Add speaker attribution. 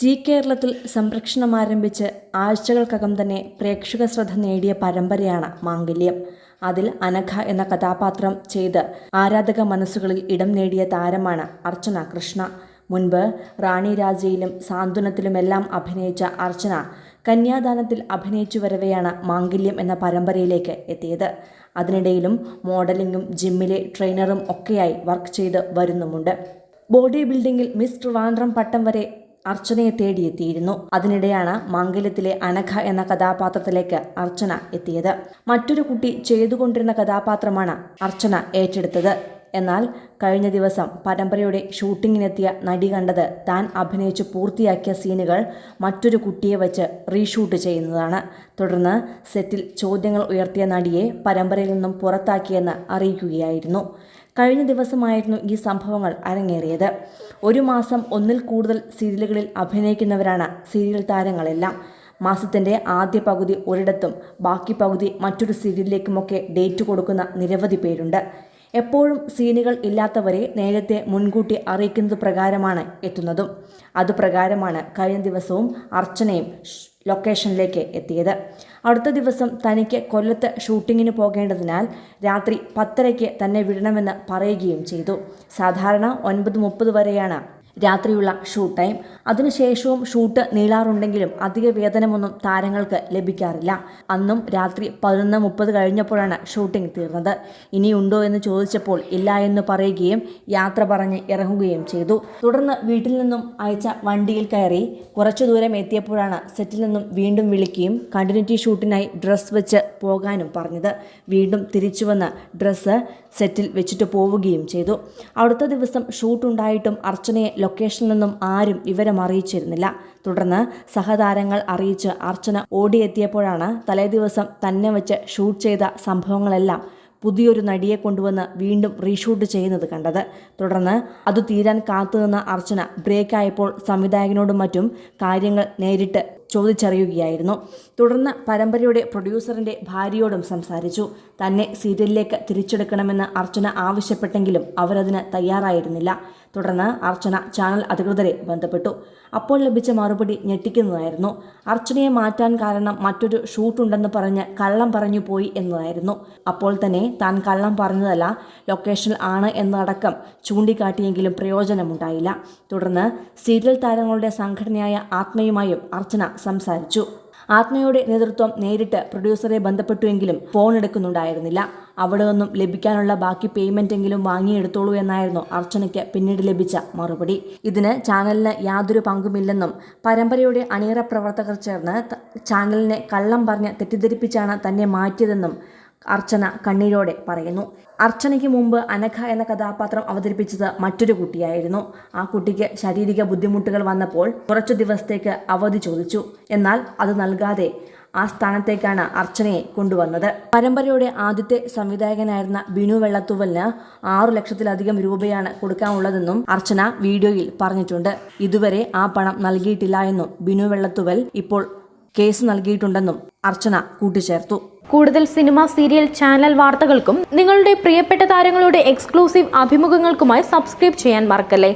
Speaker 1: C കേരളത്തിൽ സംരക്ഷണം ആരംഭിച്ച് ആഴ്ചകൾക്കകം തന്നെ പ്രേക്ഷക ശ്രദ്ധ നേടിയ പരമ്പരയാണ് മാംഗല്യം. അതിൽ അനഘ എന്ന കഥാപാത്രം ചെയ്ത് ആരാധക മനസ്സുകളിൽ ഇടം നേടിയ താരമാണ് അർച്ചന കൃഷ്ണ. മുൻപ് റാണി രാജയിലും സാന്ത്വനത്തിലുമെല്ലാം അഭിനയിച്ച അർച്ചന കന്യാദാനത്തിൽ അഭിനയിച്ചു വരവെയാണ് മാംഗല്യം എന്ന പരമ്പരയിലേക്ക് എത്തിയത്. അതിനിടയിലും മോഡലിംഗും ജിമ്മിലെ ട്രെയിനറും ഒക്കെയായി വർക്ക് ചെയ്ത് വരുന്നുമുണ്ട്. ബോഡി ബിൽഡിംഗിൽ മിസ് ട്രിവാൻഡ്രം പട്ടം വരെ അർച്ചനയെ തേടിയെത്തിയിരുന്നു. അതിനിടെയാണ് മംഗല്യത്തിലെ അനഘ എന്ന കഥാപാത്രത്തിലേക്ക് അർച്ചന എത്തിയത്. മറ്റൊരു കുട്ടി ചെയ്തുകൊണ്ടിരുന്ന കഥാപാത്രമാണ് അർച്ചന ഏറ്റെടുത്തത്. എന്നാൽ കഴിഞ്ഞ ദിവസം പരമ്പരയുടെ ഷൂട്ടിങ്ങിനെത്തിയ നടി കണ്ടത് താൻ അഭിനയിച്ച് പൂർത്തിയാക്കിയ സീനുകൾ മറ്റൊരു കുട്ടിയെ വച്ച് റീഷൂട്ട് ചെയ്യുന്നതാണ്. തുടർന്ന് സെറ്റിൽ ചോദ്യങ്ങൾ ഉയർത്തിയ നടിയെ പരമ്പരയിൽ നിന്നും പുറത്താക്കിയെന്ന് അറിയിക്കുകയായിരുന്നു. കഴിഞ്ഞ ദിവസമായിരുന്നു ഈ സംഭവങ്ങൾ അരങ്ങേറിയത്. ഒരു മാസം ഒന്നിൽ കൂടുതൽ സീരിയലുകളിൽ അഭിനയിക്കുന്നവരാണ് സീരിയൽ താരങ്ങളെല്ലാം. മാസത്തിന്റെ ആദ്യ പകുതി ഒരിടത്തും ബാക്കി പകുതി മറ്റൊരു സീരിയലിലേക്കുമൊക്കെ ഡേറ്റ് കൊടുക്കുന്ന നിരവധി പേരുണ്ട്. എപ്പോഴും സീനുകൾ ഇല്ലാത്തവരെ നേരത്തെ മുൻകൂട്ടി അറിയിക്കുന്നത് പ്രകാരമാണ് എത്തുന്നതും. അതുപ്രകാരമാണ് കഴിഞ്ഞ ദിവസവും അർച്ചനയും ലൊക്കേഷനിലേക്ക് എത്തിയത്. അടുത്ത ദിവസം തനിക്ക് കൊല്ലത്ത് ഷൂട്ടിങ്ങിന് പോകേണ്ടതിനാൽ രാത്രി പത്തരയ്ക്ക് തന്നെ വിടണമെന്ന് പറയുകയും ചെയ്തു. സാധാരണ ഒൻപത് മുപ്പത് വരെയാണ് രാത്രിയുള്ള ഷൂട്ട് ടൈം അതിനുശേഷവും ഷൂട്ട് നീളാറുണ്ടെങ്കിലും അധിക വേതനമൊന്നും താരങ്ങൾക്ക് ലഭിക്കാറില്ല. അന്നും രാത്രി പതിനൊന്ന് മുപ്പത് കഴിഞ്ഞപ്പോഴാണ് ഷൂട്ടിംഗ് തീർന്നത്. ഇനിയുണ്ടോ എന്ന് ചോദിച്ചപ്പോൾ ഇല്ല എന്ന് പറയുകയും യാത്ര പറഞ്ഞ് ഇറങ്ങുകയും ചെയ്തു. തുടർന്ന് വീട്ടിൽ നിന്നും അയച്ച വണ്ടിയിൽ കയറി കുറച്ചു ദൂരം എത്തിയപ്പോഴാണ് സെറ്റിൽ നിന്നും വീണ്ടും വിളിക്കുകയും കണ്ടിന്യൂറ്റി ഷൂട്ടിനായി ഡ്രസ്സ് വെച്ച് പോകാനും പറഞ്ഞത്. വീണ്ടും തിരിച്ചു വന്ന് ഡ്രസ്സ് സെറ്റിൽ വെച്ചിട്ട് പോവുകയും ചെയ്തു. അടുത്ത ദിവസം ഷൂട്ടുണ്ടായിട്ടും അർച്ചനയെ ലൊക്കേഷനിൽ നിന്നും ആരും വിവരം അറിയിച്ചിരുന്നില്ല. തുടർന്ന് സഹതാരങ്ങൾ അറിയിച്ച് അർച്ചന ഓടിയെത്തിയപ്പോഴാണ് തലേദിവസം തന്നെ വെച്ച് ഷൂട്ട് ചെയ്ത സംഭവങ്ങളെല്ലാം പുതിയൊരു നടിയെ കൊണ്ടുവന്ന് വീണ്ടും റീഷൂട്ട് ചെയ്യുന്നത് കണ്ടത്. തുടർന്ന് അത് തീരാൻ കാത്തുനിന്ന അർച്ചന ബ്രേക്കായപ്പോൾ സംവിധായകനോടും മറ്റും കാര്യങ്ങൾ നേരിട്ട് ചോദിച്ചറിയുകയായിരുന്നു. തുടർന്ന് പരമ്പരയുടെ പ്രൊഡ്യൂസറിന്റെ ഭാര്യയോടും സംസാരിച്ചു. തന്നെ സീരിയലിലേക്ക് തിരിച്ചെടുക്കണമെന്ന് അർച്ചന ആവശ്യപ്പെട്ടെങ്കിലും അവരതിന് തയ്യാറായിരുന്നില്ല. തുടർന്ന് അർച്ചന ചാനൽ അധികൃതരെ ബന്ധപ്പെട്ടു. അപ്പോൾ ലഭിച്ച മറുപടി ഞെട്ടിക്കുന്നതായിരുന്നു. അർച്ചനയെ മാറ്റാൻ കാരണം മറ്റൊരു ഷൂട്ടുണ്ടെന്ന് പറഞ്ഞ് കള്ളം പറഞ്ഞു പോയി എന്നതായിരുന്നു. അപ്പോൾ തന്നെ താൻ കള്ളം പറഞ്ഞതല്ല ലൊക്കേഷനിൽ ആണ് എന്നടക്കം ചൂണ്ടിക്കാട്ടിയെങ്കിലും പ്രയോജനമുണ്ടായില്ല. തുടർന്ന് സീരിയൽ താരങ്ങളുടെ സംഘടനയായ ആത്മയുമായും അർച്ചന സംസാരിച്ചു. ആത്മയുടെ നേതൃത്വം നേരിട്ട് പ്രൊഡ്യൂസറെ ബന്ധപ്പെട്ടുവെങ്കിലും ഫോൺ എടുക്കുന്നുണ്ടായിരുന്നില്ല. അവിടെ നിന്നും ലഭിക്കാനുള്ള ബാക്കി പേയ്മെന്റ് എങ്കിലും വാങ്ങിയെടുത്തോളൂ എന്നായിരുന്നു അർച്ചനയ്ക്ക് പിന്നീട് ലഭിച്ച മറുപടി. ഇതിന് ചാനലിന് യാതൊരു പങ്കുമില്ലെന്നും പരമ്പരയുടെ അണിയറ പ്രവർത്തകർ ചേർന്ന് ചാനലിനെ കള്ളം പറഞ്ഞ് തെറ്റിദ്ധരിപ്പിച്ചാണ് തന്നെ മാറ്റിയതെന്നും അർച്ചന കണ്ണീരോടെ പറയുന്നു. അർച്ചനയ്ക്ക് മുമ്പ് അനഘ എന്ന കഥാപാത്രം അവതരിപ്പിച്ചത് മറ്റൊരു കുട്ടിയായിരുന്നു. ആ കുട്ടിക്ക് ശാരീരിക ബുദ്ധിമുട്ടുകൾ വന്നപ്പോൾ കുറച്ചു ദിവസത്തേക്ക് അവധി ചോദിച്ചു. എന്നാൽ അത് നൽകാതെ ആ സ്ഥാനത്തേക്കാണ് അർച്ചനയെ കൊണ്ടുവന്നത്. പരമ്പരയുടെ ആദ്യത്തെ സംവിധായകനായിരുന്ന ബിനു വെള്ളത്തൂവലിന് ആറു ലക്ഷത്തിലധികം രൂപയാണ് കൊടുക്കാനുള്ളതെന്നും അർച്ചന വീഡിയോയിൽ പറഞ്ഞിട്ടുണ്ട്. ഇതുവരെ ആ പണം നൽകിയിട്ടില്ല എന്നും ബിനു വെള്ളത്തൂവൽ ഇപ്പോൾ കേസ് നൽകിയിട്ടുണ്ടെന്നും അർച്ചന കൂട്ടിച്ചേർത്തു.
Speaker 2: കൂടുതൽ സിനിമ സീരിയൽ ചാനൽ വാർത്തകൾക്കും നിങ്ങളുടെ പ്രിയപ്പെട്ട താരങ്ങളുടെ എക്സ്ക്ലൂസീവ് അഭിമുഖങ്ങൾക്കുമായി സബ്സ്ക്രൈബ് ചെയ്യാൻ മറക്കല്ലേ?